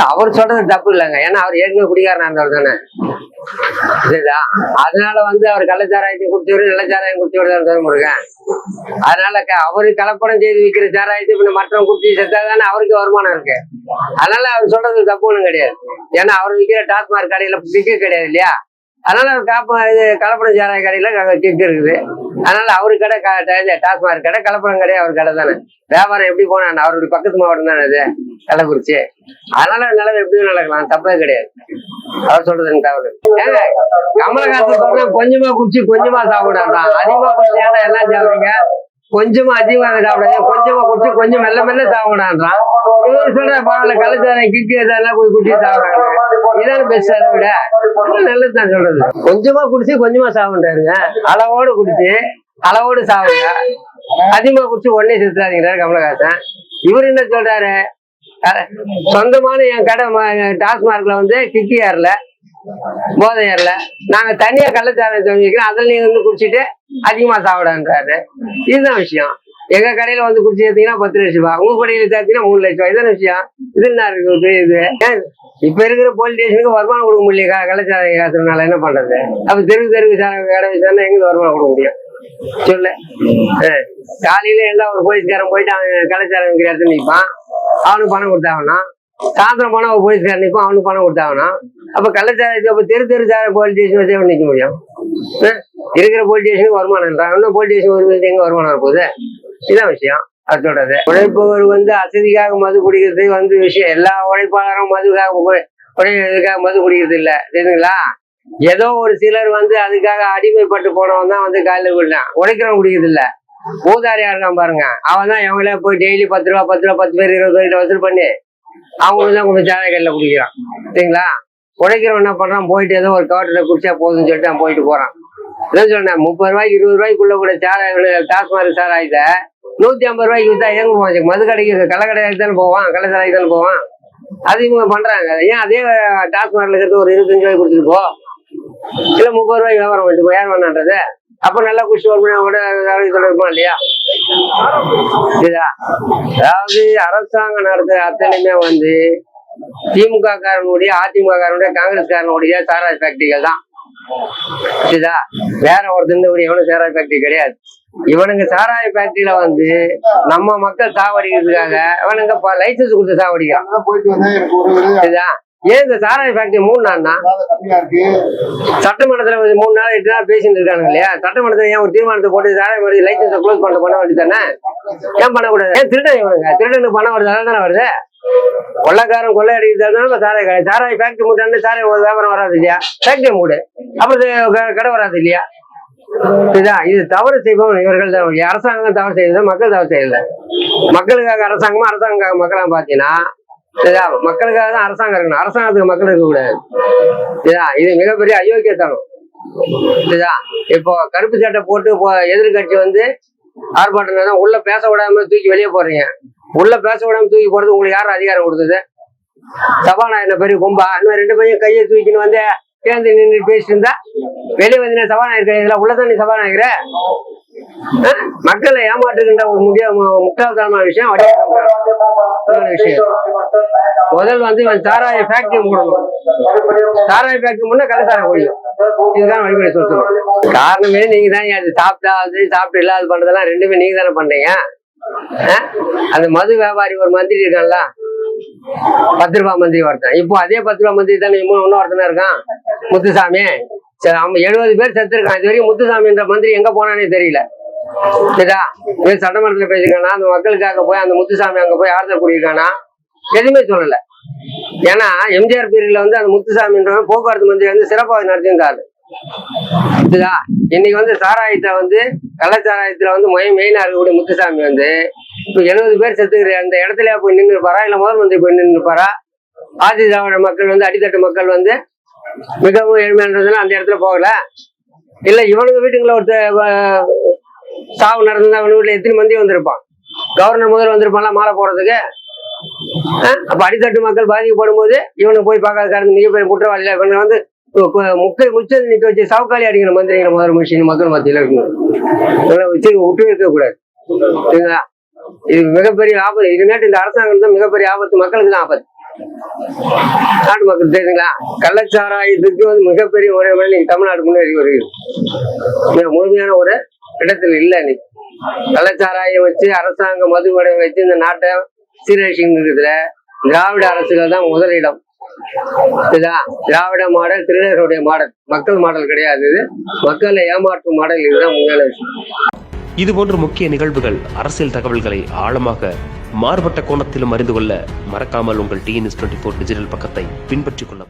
இல்ல அவர் சொல்றது தப்பு இல்லைங்க. ஏன்னா அவர் ஏற்கனவே குடிகாரனா இருந்தவர் தானே. புரியுதா? அதனால வந்து அவர் கள்ளச்சாராயத்தை குடிச்சவர் நல்லச்சாராயம் குடிச்சவர் தான் முருகன். அதனால அவரு கலப்படம் செய்து விற்கிற சாராயத்தை இப்ப மற்றவங்க குடிச்சு செத்தா தானே அவருக்கு வருமானம் இருக்கு. அதனால அவர் சொல்றது தப்பு ஒண்ணும் கிடையாது. ஏன்னா அவர் விற்கிற டாஸ்மாக் கடையில விற்க கிடையாது இல்லையா? அதனால அவர் காப்ப இது கலப்படம் சாராய கடையில கிக் இருக்குது. அதனால அவரு கடை க- டாஸ்மாக் கடை கலப்படம் கடை அவர் கடை தானே. வியாபாரம் எப்படி போனா அவருடைய பக்கத்து மாவட்டம் தானே அது. கள்ளக்குறிச்சி அதனால நிலவு எப்படியும் நடக்கலாம். தப்பே கிடையாது. அவர் சொல்றது தவறு. ஏங்க கமலஹாசன் சொல்ற கொஞ்சமா குடிச்சு கொஞ்சமா சாப்பிடாதான் அதிகமா குடிச்சு ஏன்னா எல்லாம் சாப்பிடுறீங்க? கொஞ்சமா அதிகமாக சாப்பிடாதீங்க கொஞ்சமா குடிச்சு கொஞ்சம் மெல்ல மெல்ல சாப்பிடான்றான் இவர் சொல்ற பாவல கள்ளச்சாரம் கிக்கு இதெல்லாம் போய் குடிச்சு சாப்பிடுறாங்க. இதான பெஸ்ட் அதை விட நல்லது தான் சொல்றது. கொஞ்சமா குடிச்சு கொஞ்சமா சாப்பிட்டாருங்க அளவோடு குடிச்சு அளவோடு சாப்பிடுங்க. அதிகமா குடிச்சு உடனே செத்துறாதீங்கிறாரு கமலஹாசன். இவர் என்ன சொல்றாரு? சொந்தமான என் கடை டாஸ்மார்க்ல வந்து கிக்கி ஏறல போதை ஏறல நாங்க தனியா கள்ளச்சாரம் தெரிஞ்சுக்கிறோம் அதில் நீங்க வந்து குடிச்சிட்டு அதிகமா சாப்பிடான்றாரு இதுதான் விஷயம். எங்க கடையில வந்து குடிச்சு ஏத்தீங்கன்னா பத்து லட்சம் ரூபாய். உங்க கடையில சேர்த்தீங்கன்னா மூணு லட்சம் ரூபாய். இதான விஷயம். இது என்ன இருக்கு? ஒரு இது. இப்ப இருக்கிற போலீஸ் ஸ்டேஷனுக்கு வருமானம் கொடுக்க முடியல கள்ளச்சாரம் காசுனால என்ன பண்றது? அப்ப தெருவு தெருவு சார கடை வச்சாருன்னா எங்க வருமானம் கொடுக்க முடியும்? சொல்லு. காலையில எல்லாம் ஒரு போலீஸ்காரன் போயிட்டு அவன் கள்ளச்சாரம் விற்கிற இடத்துல நிற்பான். அவனுக்கு பணம் கொடுத்தாகனா சாயந்தரம் போனா ஒரு போலீஸ்காரன் நிற்கும் அவனுக்கு பணம் கொடுத்தாகனா அப்ப கள்ளச்சாரத்துக்கு அப்ப தெரு தெரு சார போலீஸ் ஸ்டேஷன் வச்சே நிற்க முடியும். இருக்கிற போலீஸ் ஸ்டேஷனுக்கு வருமானம் இன்னும் போலீஸ் ஸ்டேஷன் ஒரு எங்க வருமானம் இருப்போது இதான் விஷயம். அது சொல்றது. உழைப்பவர் வந்து அசதிக்காக மது குடிக்கிறது வந்து விஷயம். எல்லா உழைப்பாளரும் மதுக்காக உ- இதுக்காக மது குடிக்கிறது இல்ல. தெரியுதுங்களா? ஏதோ ஒரு சிலர் வந்து அதுக்காக அடிமைப்பட்டு போனவன் தான் வந்து காலையில் விடலாம் உழைக்கிறவன் குடிக்கிறது இல்லை. ஊதாரியா இருக்கான் பாருங்க. அவன் தான் எவங்களே போய் டெய்லி பத்து ரூபா பத்து ரூபா பத்து பேர் இருபது பேர்கிட்ட வசூல் பண்ணி அவங்களுக்கு தான் கொஞ்சம் சாலை கடையில் குடிக்கிறான். சரிங்களா? உழைக்கிறவன் என்ன பண்றான்? போயிட்டு ஏதோ ஒரு கவட்டில் குடிச்சா போதும்னு சொல்லிட்டு அவன் போயிட்டு போறான். என்ன சொன்னேன் முப்பது ரூபாய்க்கு இருபது ரூபாய்க்குள்ள கூட சாராய டாஸ்மாக் சாராயத்தை நூத்தி ஐம்பது ரூபாய்க்கு வித்தா எங்க போவான் மது கடைக்கு கள்ளக்கடைக்கு தானே போவான் கள்ளச்சாராய்க்கு தானே போவான். அது இவங்க பண்றாங்க. ஏன் அதே டாஸ்மாக்ல இருக்கிறது ஒரு இருபத்தஞ்சு ரூபாய் கொடுத்துட்டு போ? இல்லை முப்பது ரூபாய்க்கு வியாபாரம் பண்ணிட்டு போ. யார் வேணான்றது? அப்ப நல்லா குடிச்சு ஒரு மணி இல்லையா? அதாவது அரசாங்கம் நடத்துற அத்தனையுமே வந்து திமுக காரனுடைய அதிமுக காரனுடைய காங்கிரஸ் காரனுடைய சாராய் ஃபேக்டரிகள் தான். புரியுதா? வேற ஒருத்தர் எவனும் சாராய ஃபேக்டரி கிடையாது. இவனுங்க சாராய ஃபேக்டரியில வந்து நம்ம மக்கள் சாவடிக்கிறதுக்காக இவனுங்க லைசன்ஸ் கொடுத்து சாவடிக்கிறான். இதுதான் ஏன் இந்த சாராய ஃபேக்டரி மூணு நாள்னா? சட்டமன்றத்தில் ஒரு மூணு நாள் எட்டு நாள் பேசிட்டு இருக்காங்க இல்லையா? சட்டமன்றத்தில் ஏன் ஒரு தீர்மானத்தை போட்டு சாராய மாதிரி லைசன்ஸ் க்ளோஸ் பண்ண பண்ண வேண்டியதானே ஏன் பண்ணக்கூடாது? ஏன் திருடன் இவனுங்க? திருடனுக்கு பணம் வருது அதான் தானே வருது? கொள்ளக்காரன் கொள்ளை அடிக்கிறதால சாராய கடை சாராய ஃபேக்டரி மூட்டாண்டு சாராய ஒரு வியாபாரம் வராது இல்லையா? ஃபேக்டரி மூடு. அப்புறம் கடை வராது இல்லையா? இதுதான் இது தவறு செய்வோம் இவர்கள் தான் அரசாங்கம் தவறு செய்யுது மக்கள் தவறு செய்யல மக்களுக்காக அரசாங்கமா அரசாங்கம் மக்களாக பாத்தீங்கன்னா மக்களுக்காக தான் அரசாங்கம் இருக்கணும். அரசாங்கத்துக்கு மக்கள் இருக்க கூடாது இது மிகப்பெரிய அயோக்கியத்தனம். இதா இப்போ கருப்பு சட்டை போட்டு இப்போ எதிர்கட்சி வந்து ஆர்ப்பாட்டம் உள்ள பேச விடாம தூக்கி வெளியே போறீங்க உள்ள பேச விடாம தூக்கி போறது உங்களுக்கு யாரும் அதிகாரம் கொடுத்தது? சபாநாயகர் பெரிய கும்பா? இன்னும் ரெண்டு பையன் கையை தூக்கின்னு வந்து சேர்ந்து நின்று பேசிட்டு இருந்தா வெளியே வந்து சபாநாயகர் இதுல உள்ளதான் நீ சபாநாயகர்? மக்களை ஏமாற்றுகின்ற ஒரு முக்கிய மு- விஷயம் விஷயம். முதல் வந்து இவன் சாராய ஃபேக்டரி மூடணும். சாராய ஃபேக்டரி முன்ன கள்ளச்சாரம் ஒழியும் இதுதான் வழிமுறை சொல்லுங்க காரணமே நீங்க தான் அது சாப்பிட்டா அது சாப்பிட்டு இல்லாத பண்றதெல்லாம் ரெண்டுமே நீங்க தானே பண்றீங்க அந்த மது வியாபாரி ஒரு மந்திரி இருக்கான்ல? பத்து ரூபா மந்திரி ஒருத்தன். இப்போ அதே பத்து ரூபா மந்திரி தானே இன்னும் இன்னும் ஒருத்தனா இருக்கான்? முத்துசாமி. சரி அவன் எழுபது பேர் செத்துருக்கான். இது வரைக்கும் முத்துசாமின்ற மந்திரி எங்க போனானே தெரியல. இதா இவன் சட்டமன்றத்துல பேசிருக்கானா அந்த மக்களுக்காக போய் அந்த முத்துசாமி அங்க போய் ஆறுதல் கூடியிருக்கானா எதுவுமே சொல்லல. ஏன்னா எம்ஜிஆர் பீரியட்ல வந்து அந்த முத்துசாமின்றவன் போக்குவரத்து மந்திரி வந்து சிறப்பாக நடத்தியிருந்தாரு இதுதா இன்னைக்கு வந்து சாராயத்தை வந்து கள்ளச்சாராயத்துல வந்து மெயின் மெயினா இருக்கக்கூடிய முத்துசாமி வந்து இப்போ எழுபது பேர் செத்துக்கிற அந்த இடத்துல போய் நின்று இருப்பாரா இல்ல முதல் மந்திரி போய் நின்று இருப்பாரா ஆதி திராவிட மக்கள் வந்து அடித்தட்டு மக்கள் வந்து மிகவும் ஏழ்மையானதுல அந்த இடத்துல போகல. இல்ல இவனுக்கு வீட்டுக்குள்ள ஒருத்த சாவு நடந்தா அவன் வீட்டுல எத்தனை மந்தி வந்திருப்பான்? கவர்னர் முதல் வந்திருப்பான்ல மாலை போடுறதுக்கு? அப்ப அடித்தட்டு மக்கள் பாதிக்கப்படும் போது இவனுக்கு போய் பார்க்காத காரணம் மிகப்பெரிய குற்றவாளியில இவங்க வந்து முக்கை முச்சது நிக்க வச்சு சவுக்காளி அடிக்கிற மந்திரிங்கிற முதல் மனுஷன் மக்கள் மத்தியில இருக்கணும். வச்சு விட்டு இருக்க கூடாது. சரிங்களா இது மிகப்பெரிய ஆபத்து. இதுமேட்டு இந்த அரசாங்கம் தான் மிகப்பெரிய ஆபத்து. மக்களுக்கு தான் ஆபத்து. நாட்டு மக்கள் தெரியுங்களா கள்ளச்சாராயத்துக்கு வந்து மிகப்பெரிய ஒரு தமிழ்நாடு முன்னேறி வருகிறது. மிக முழுமையான ஒரு இடத்துல இல்லை இன்னைக்கு கள்ளச்சாராயம் வச்சு அரசாங்கம் மதுமடை வச்சு இந்த நாட்டை சீரழிச்சுங்கிறதுல திராவிட அரசுகள் தான் முதலிடம். இதுதான் திராவிட மாடல் திருநர்களுடைய மாடல். மக்கள் மாடல் கிடையாது இது. மக்களை ஏமாற்றும் மாடல் இதுதான் முக்கியமான விஷயம் இதுபோன்ற முக்கிய நிகழ்வுகள் அரசியல் தகவல்களை ஆழமாக மாறுபட்ட கோணத்திலும் அறிந்து கொள்ள மறக்காமல் உங்கள் டிஎன்எஸ் டுவெண்ட்டி ஃபோர் டிஜிட்டல் பக்கத்தை பின்பற்றிக் கொள்ளவும்.